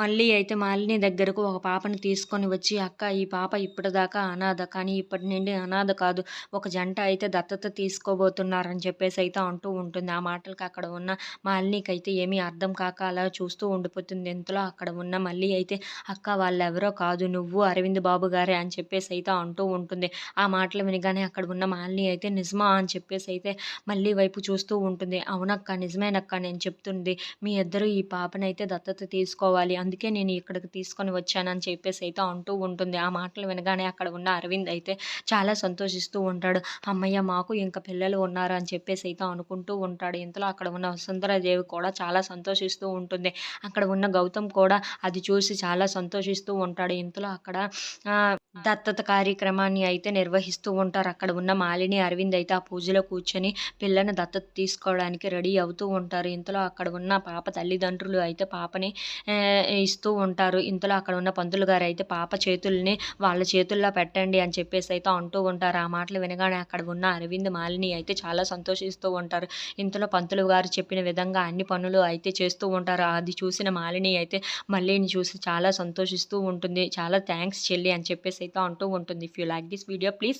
మళ్ళీ అయితే మాలిని దగ్గరకు ఒక పాపని తీసుకొని వచ్చి అక్క ఈ పాప ఇప్పటిదాకా అనాథ కానీ ఇప్పటి నుండి అనాథ కాదు. ఒక జంట అయితే దత్తత తీసుకోబోతున్నారని చెప్పేసి అయితే అంటూ ఉంటుంది. ఆ మాటలకి అక్కడ ఉన్న మాలినికి అయితే ఏమీ అర్థం కాక అలా చూస్తూ ఉండిపోతుంది. ఇంతలో అక్కడ ఉన్న మళ్ళీ అయితే అక్క వాళ్ళెవరో కాదు నువ్వు అరవింద్ బాబు గారే అని చెప్పేసి అయితే అంటూ ఉంటుంది. ఆ మాటలు వినగానే అక్కడ ఉన్న మాలిని అయితే నిజమా అని చెప్పేసి అయితే మళ్ళీ వైపు చూస్తూ ఉంటుంది. అవునక్క నిజమేనక్క నేను చెప్తుంది. మీ ఇద్దరు ఈ పాపనైతే దత్తత తీసుకోవాలి. అందుకే నేను ఇక్కడికి తీసుకొని వచ్చానని చెప్పేసి అయితే అంటూ ఉంటుంది. ఆ మాటలు వినగానే అక్కడ ఉన్న అరవింద్ అయితే చాలా సంతోషిస్తూ ఉంటాడు. అమ్మయ్య మాకు ఇంకా పిల్లలు ఉన్నారు అని చెప్పేసి అయితే అనుకుంటూ ఉంటాడు. ఇంతలో అక్కడ ఉన్న వసుంధరాదేవి కూడా చాలా సంతోషిస్తూ ఉంటుంది. అక్కడ ఉన్న గౌతమ్ కూడా అది చూసి చాలా సంతోషిస్తూ ఉంటాడు. ఇంతలో అక్కడ దత్తత కార్యక్రమాన్ని అయితే నిర్వహిస్తూ ఉంటారు. అక్కడ ఉన్న మాలిని అరవింద్ అయితే ఆ పూజలో కూర్చొని పిల్లని దత్తత తీసుకోవడానికి రెడీ అవుతూ ఉంటారు. ఇంతలో అక్కడ ఉన్న పాప తల్లిదండ్రులు అయితే పాపని ఇస్తూ ఉంటారు. ఇంతలో అక్కడ ఉన్న పంతులు గారు అయితే పాప చేతుల్ని వాళ్ళ చేతుల్లో పెట్టండి అని చెప్పేసి అయితే అంటూ ఉంటారు. ఆ మాటలు వినగానే అక్కడ ఉన్న అరవింద్ మాలిని అయితే చాలా సంతోషిస్తూ ఉంటారు. ఇంతలో పంతులు గారు చెప్పిన విధంగా అన్ని పనులు అయితే చేస్తూ ఉంటారు. అది చూసిన మాలిని అయితే మళ్ళీని చూసి చాలా సంతోషిస్తూ ఉంటుంది. చాలా థ్యాంక్స్ చెల్లి అని చెప్పేసి అయితే అంటూ ఉంటుంది. If you like this video please